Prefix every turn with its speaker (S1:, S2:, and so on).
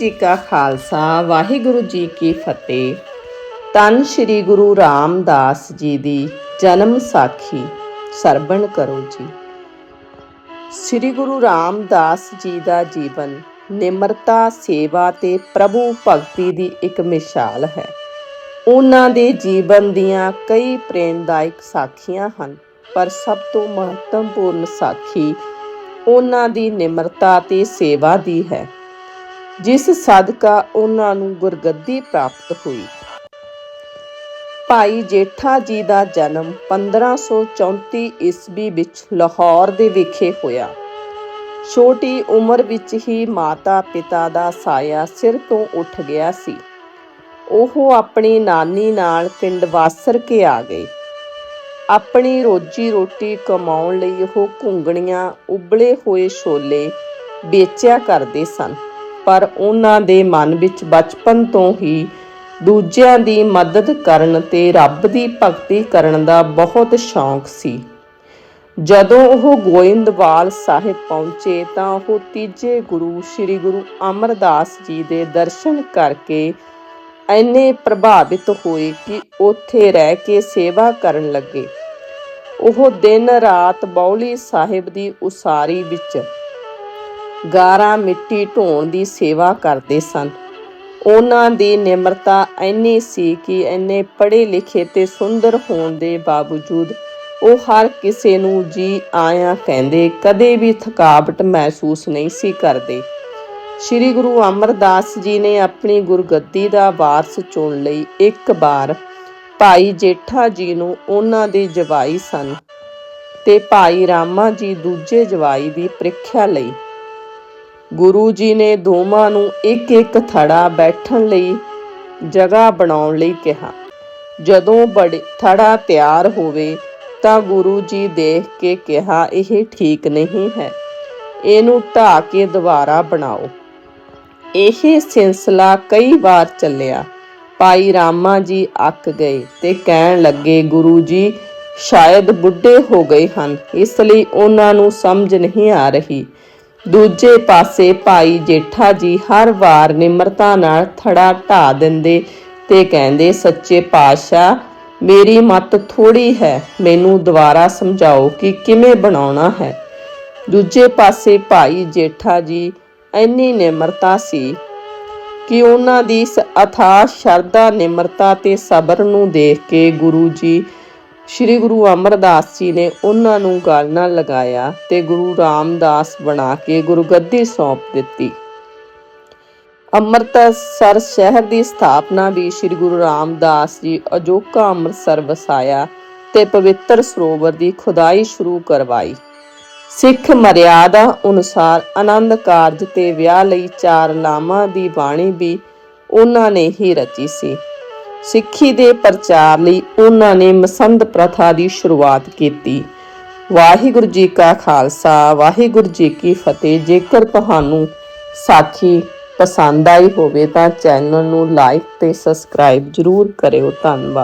S1: ਜੀ ਕਾ ਖਾਲਸਾ, ਵਾਹਿਗੁਰੂ ਜੀ ਕੀ ਫਤਿਹ। ਤਨ ਸ੍ਰੀ ਗੁਰੂ ਰਾਮਦਾਸ ਜੀ ਦੀ ਜਨਮ ਸਾਖੀ ਸਰਵਣ ਕਰੋ ਜੀ। ਸ੍ਰੀ ਗੁਰੂ ਰਾਮਦਾਸ ਜੀ ਦਾ ਜੀਵਨ ਨਿਮਰਤਾ, ਸੇਵਾ ਤੇ ਪ੍ਰਭੂ ਭਗਤੀ ਦੀ ਇੱਕ ਮਿਸਾਲ ਹੈ। ਉਹਨਾਂ ਦੇ ਜੀਵਨ ਦੀਆਂ ਕਈ ਪ੍ਰੇਰਣਾਦਾਇਕ ਸਾਖੀਆਂ ਹਨ, ਪਰ ਸਭ ਤੋਂ ਮਹੱਤਵਪੂਰਨ ਸਾਖੀ ਉਹਨਾਂ ਦੀ ਨਿਮਰਤਾ ਤੇ ਸੇਵਾ ਦੀ ਹੈ। ਜਿਸ ਸਦਕਾ ਉਹਨਾਂ ਨੂੰ ਗੁਰਗੱਦੀ ਪ੍ਰਾਪਤ ਹੋਈ। ਭਾਈ ਜੇਠਾ ਜੀ ਦਾ ਜਨਮ 1534 ਈਸਵੀ ਵਿੱਚ ਲਾਹੌਰ ਦੇ ਵਿਖੇ ਹੋਇਆ। ਛੋਟੀ ਉਮਰ ਵਿੱਚ ਹੀ ਮਾਤਾ ਪਿਤਾ ਦਾ ਸਾਇਆ ਸਿਰ ਤੋਂ ਉੱਠ ਗਿਆ ਸੀ। ਉਹ ਆਪਣੀ ਨਾਨੀ ਨਾਲ ਪਿੰਡ ਵਾਸਰ ਕੇ ਆ ਗਏ। ਆਪਣੀ ਰੋਜੀ ਰੋਟੀ ਕਮਾਉਣ ਲਈ ਉਹ ਘੁੰਗਣੀਆਂ, ਉਬਲੇ ਹੋਏ ਛੋਲੇ ਵੇਚਿਆ ਕਰਦੇ ਸਨ। ਪਰ ਉਹਨਾਂ ਦੇ ਮਨ ਵਿੱਚ ਬਚਪਨ ਤੋਂ ਹੀ ਦੂਜਿਆਂ ਦੀ ਮਦਦ ਕਰਨ ਤੇ ਰੱਬ ਦੀ ਭਗਤੀ ਕਰਨ ਦਾ ਬਹੁਤ ਸ਼ੌਂਕ ਸੀ। ਜਦੋਂ ਉਹ ਗੋਇੰਦਵਾਲ ਸਾਹਿਬ ਪਹੁੰਚੇ ਤਾਂ ਉਹ ਤੀਜੇ ਗੁਰੂ, ਸ੍ਰੀ ਗੁਰੂ ਅਮਰਦਾਸ ਜੀ ਦੇ ਦਰਸ਼ਨ ਕਰਕੇ ਇੰਨੇ ਪ੍ਰਭਾਵਿਤ ਹੋਏ ਕਿ ਉੱਥੇ ਰਹਿ ਕੇ ਸੇਵਾ ਕਰਨ ਲੱਗੇ। ਉਹ ਦਿਨ ਰਾਤ ਬੌਲੀ ਸਾਹਿਬ ਦੀ ਉਸਾਰੀ ਵਿੱਚ ਗਾਰਾ ਮਿੱਟੀ ਢੋਣ ਦੀ ਸੇਵਾ ਕਰਦੇ ਸਨ। ਉਹਨਾਂ ਦੀ ਨਿਮਰਤਾ ਇੰਨੀ ਸੀ ਕਿ ਇੰਨੇ ਪੜ੍ਹੇ ਲਿਖੇ ਤੇ ਸੁੰਦਰ ਹੋਣ ਦੇ ਬਾਵਜੂਦ ਉਹ ਹਰ ਕਿਸੇ ਨੂੰ ਜੀ ਆਇਆਂ ਕਹਿੰਦੇ ਕਦੇ ਵੀ ਥਕਾਵਟ ਮਹਿਸੂਸ ਨਹੀਂ ਸੀ ਕਰਦੇ। ਸ੍ਰੀ ਗੁਰੂ ਅਮਰਦਾਸ ਜੀ ਨੇ ਆਪਣੀ ਗੁਰਗੱਦੀ ਦਾ ਵਾਰਸ ਚੁਣ ਲਈ ਇੱਕ ਵਾਰ ਭਾਈ ਜੇਠਾ ਜੀ ਨੂੰ ਉਹਨਾਂ ਦੇ ਜਵਾਈ ਸਨ ਤੇ ਭਾਈ ਰਾਮਾ ਜੀ ਦੂਜੇ ਜਵਾਈ ਦੀ ਪ੍ਰੀਖਿਆ ਲਈ ਗੁਰੂ ਜੀ ਨੇ ਦੋਵਾਂ ਨੂੰ ਇੱਕ ਇੱਕ ਥੜਾ ਬੈਠਣ ਲਈ ਜਗ੍ਹਾ ਬਣਾਉਣ ਲਈ ਕਿਹਾ। ਜਦੋਂ ਬੜੇ, ਥੜਾ ਤਿਆਰ ਹੋਵੇ ਤਾਂ ਗੁਰੂ ਜੀ ਦੇਖ ਕੇ ਕਿਹਾ, ਇਹ ਠੀਕ ਨਹੀਂ ਹੈ। ਇਹਨੂੰ ਢਾ ਕੇ ਦੁਬਾਰਾ ਬਣਾਓ। ਇਹ ਸਿਲਸਿਲਾ ਕਈ ਵਾਰ ਚੱਲਿਆ। ਭਾਈ ਰਾਮਾ ਜੀ ਅੱਕ ਗਏ ਤੇ ਕਹਿਣ ਲੱਗੇ, ਗੁਰੂ ਜੀ, ਸ਼ਾਇਦ ਬੁੱਢੇ ਹੋ ਗਏ ਹਨ। ਇਸ ਲਈ ਉਹਨਾਂ ਨੂੰ ਸਮਝ ਨਹੀਂ ਆ ਰਹੀ। ਦੂਜੇ ਪਾਸੇ ਭਾਈ ਜੇਠਾ ਜੀ ਹਰ ਵਾਰ ਨਿਮਰਤਾ ਨਾਲ ਥੜਾ ਢਾ ਦਿੰਦੇ ਤੇ ਕਹਿੰਦੇ, ਸੱਚੇ ਪਾਤਸ਼ਾਹ, ਮੇਰੀ ਮਤ ਥੋੜੀ ਹੈ। ਮੈਨੂੰ ਦੁਬਾਰਾ ਸਮਝਾਓ ਕਿ ਕਿਵੇਂ ਬਣਾਉਣਾ ਹੈ। ਦੂਜੇ ਪਾਸੇ ਭਾਈ ਜੇਠਾ ਜੀ ਇੰਨੀ ਨਿਮਰਤਾ ਸੀ ਕਿ ਉਹਨਾਂ ਦੀ ਇਸ ਸ਼ਰਧਾ, ਨਿਮਰਤਾ ਤੇ ਸਬਰ ਨੂੰ ਦੇਖ ਕੇ ਗੁਰੂ ਜੀ ਸ੍ਰੀ ਗੁਰੂ ਅਮਰਦਾਸ ਜੀ ਨੇ ਉਹਨਾਂ ਨੂੰ ਗੱਲ ਨਾਲ ਲਗਾਇਆ ਤੇ ਗੁਰੂ ਰਾਮਦਾਸ ਬਣਾ ਕੇ ਗੁਰਗੱਦੀ ਸੌਂਪ ਦਿੱਤੀ। ਅੰਮ੍ਰਿਤਸਰ ਸ਼ਹਿਰ ਦੀ ਸਥਾਪਨਾ ਵੀ ਸ੍ਰੀ ਗੁਰੂ ਰਾਮਦਾਸ ਜੀ ਅਜੋਕਾ ਅੰਮ੍ਰਿਤਸਰ ਵਸਾਇਆ ਤੇ ਪਵਿੱਤਰ ਸਰੋਵਰ ਦੀ ਖੁਦਾਈ ਸ਼ੁਰੂ ਕਰਵਾਈ। ਸਿੱਖ ਮਰਿਆਦਾ ਅਨੁਸਾਰ ਆਨੰਦ ਕਾਰਜ ਤੇ ਵਿਆਹ ਲਈ ਚਾਰ ਲਾਮਾਂ ਦੀ ਬਾਣੀ ਵੀ ਉਹਨਾਂ ਨੇ ਹੀ ਰਚੀ ਸੀ। ਸਿੱਖੀ ਦੇ ਪ੍ਰਚਾਰ ਲਈ ਉਹਨਾਂ ਨੇ ਮਸੰਦ ਪ੍ਰਥਾ ਦੀ ਸ਼ੁਰੂਆਤ ਕੀਤੀ। ਵਾਹਿਗੁਰੂ ਜੀ ਕਾ ਖਾਲਸਾ, ਵਾਹਿਗੁਰੂ ਜੀ ਕੀ ਫਤਿਹ। ਜੇਕਰ ਤੁਹਾਨੂੰ ਸਾਖੀ ਪਸੰਦ ਆਈ ਹੋਵੇ ਤਾਂ ਚੈਨਲ ਨੂੰ ਲਾਈਕ ਤੇ ਸਬਸਕ੍ਰਾਈਬ ਜਰੂਰ ਕਰਿਓ। ਧੰਨਵਾਦ।